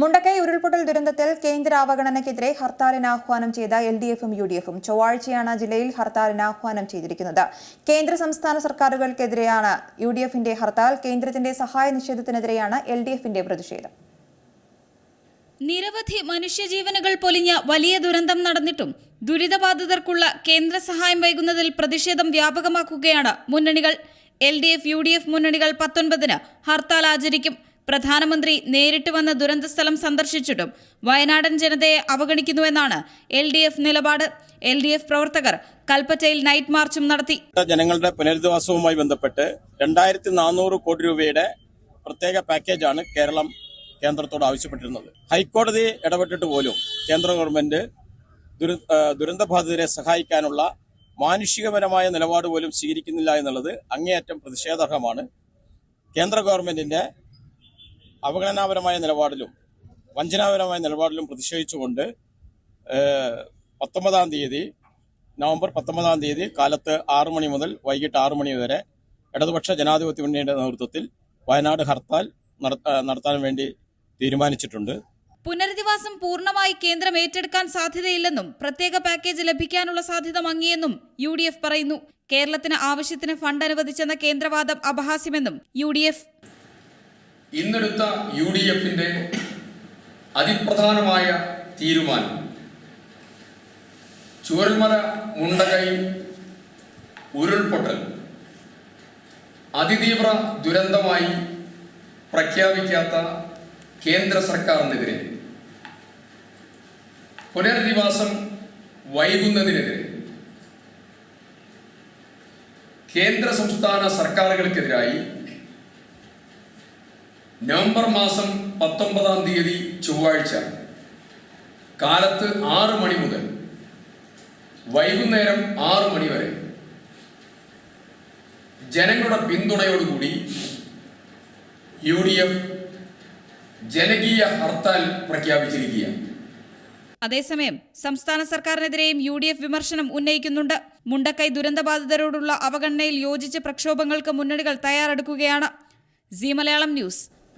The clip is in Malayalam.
മുണ്ടക്കൈ ഉരുൾപൊട്ടൽ ദുരന്തത്തിൽ കേന്ദ്ര അവഗണനയ്ക്കെതിരെ ഹർത്താലിന് ആഹ്വാനം ചെയ്ത എൽ ഡി എഫും യു ഡി എഫും ചൊവ്വാഴ്ചയാണ് ജില്ലയിൽ ഹർത്താലിന് ആഹ്വാനം ചെയ്തിരിക്കുന്നത്. കേന്ദ്ര സംസ്ഥാന സർക്കാരുകൾക്കെതിരെയാണ് യു ഡി എഫിന്റെ ഹർത്താൽ കേന്ദ്രത്തിന്റെ സഹായ നിഷേധത്തിനെതിരെയാണ് എൽ ഡി എഫിന്റെ പ്രതിഷേധം. നിരവധി മനുഷ്യജീവനുകൾ പൊലിഞ്ഞ വലിയ ദുരന്തം നടന്നിട്ടും ദുരിതബാധിതർക്കുള്ള കേന്ദ്ര സഹായം വൈകുന്നതിൽ പ്രതിഷേധം വ്യാപകമാക്കുകയാണ് മുന്നണികൾ. L D F U D F മുന്നണികൾ പത്തൊൻപതിന് ഹർത്താൽ ആചരിക്കും. പ്രധാനമന്ത്രി നേരിട്ട് വന്ന് ദുരന്തസ്ഥലം സന്ദർശിച്ചിട്ടും വയനാടൻ ജനതയെ അവഗണിക്കുന്നുവെന്നാണ് എൽ ഡി എഫ് നിലപാട്. എൽ ഡി എഫ് പ്രവർത്തകർ കൽപ്പറ്റയിൽ നൈറ്റ് മാർച്ചും നടത്തി. ജനങ്ങളുടെ പുനരധിവാസവുമായി ബന്ധപ്പെട്ട് രണ്ടായിരത്തി നാനൂറ് കോടി രൂപയുടെ പ്രത്യേക പാക്കേജാണ് കേരളം കേന്ദ്രത്തോട് ആവശ്യപ്പെട്ടിരുന്നത്. ഹൈക്കോടതി ഇടപെട്ടിട്ട് പോലും കേന്ദ്ര ഗവൺമെന്റ് ദുരന്തബാധിതരെ സഹായിക്കാനുള്ള മാനുഷികപരമായ നിലപാട് പോലും സ്വീകരിക്കുന്നില്ല എന്നുള്ളത് അങ്ങേയറ്റം പ്രതിഷേധാർഹമാണ്. കേന്ദ്ര ഗവൺമെന്റിന്റെ അവഗണനാപരമായ നിലപാടിലും വഞ്ചനാപരമായ നിലപാടിലും പ്രതിഷേധിച്ചുകൊണ്ട് പത്തൊമ്പതാം തീയതി നവംബർ പത്തൊമ്പതാം തീയതി കാലത്ത് ആറു മണി മുതൽ വൈകിട്ട് ആറു മണി വരെ ഇടതുപക്ഷ ജനാധിപത്യ മുന്നണിയുടെ നേതൃത്വത്തിൽ വയനാട് ഹർത്താൽ നടത്താൻ വേണ്ടി തീരുമാനിച്ചിട്ടുണ്ട്. പുനരധിവാസം പൂർണമായി കേന്ദ്രം ഏറ്റെടുക്കാൻ സാധ്യതയില്ലെന്നും പ്രത്യേക പാക്കേജ് ലഭിക്കാനുള്ള സാധ്യത മങ്ങിയെന്നും യു പറയുന്നു. കേരളത്തിന് ആവശ്യത്തിന് ഫണ്ട് അനുവദിച്ചെന്ന കേന്ദ്രവാദം അപഹാസ്യമെന്നും യു ഇന്നെടുത്ത യു ഡി എഫിന്റെ അതിപ്രധാനമായ തീരുമാനം. ചുവരൽമല മുണ്ടകൈ ഉരുൾപൊട്ടൽ. അതിതീവ്ര ദുരന്തമായി പ്രഖ്യാപിക്കാത്ത കേന്ദ്ര സർക്കാരിനെതിരെ. പുനരധിവാസം വൈകുന്നതിനെതിരെ. കേന്ദ്ര സംസ്ഥാന സർക്കാരുകൾക്കെതിരായി നവംബർ മാസം പത്തൊമ്പതാം തീയതി ചൊവ്വാഴ്ച. കാലത്ത് ആറ് മണി മുതൽ വൈകുന്നേരം ആറ് മണി വരെ. ജനങ്ങളുടെ പിന്തുണയോടുകൂടി യു ഡി എഫ് ജനകീയ ഹർത്താൽ പ്രഖ്യാപിച്ചിരിക്കുകയാണ്. അതേസമയം സംസ്ഥാന സർക്കാരിനെതിരെയും യു ഡി എഫ് വിമർശനം ഉന്നയിക്കുന്നുണ്ട്. മുണ്ടക്കൈ ദുരന്തബാധിതരോടുള്ള അവഗണനയിൽ യോജിച്ച പ്രക്ഷോഭങ്ങൾക്ക് മുന്നണികൾ തയ്യാറെടുക്കുകയാണ്. C Malayalam news.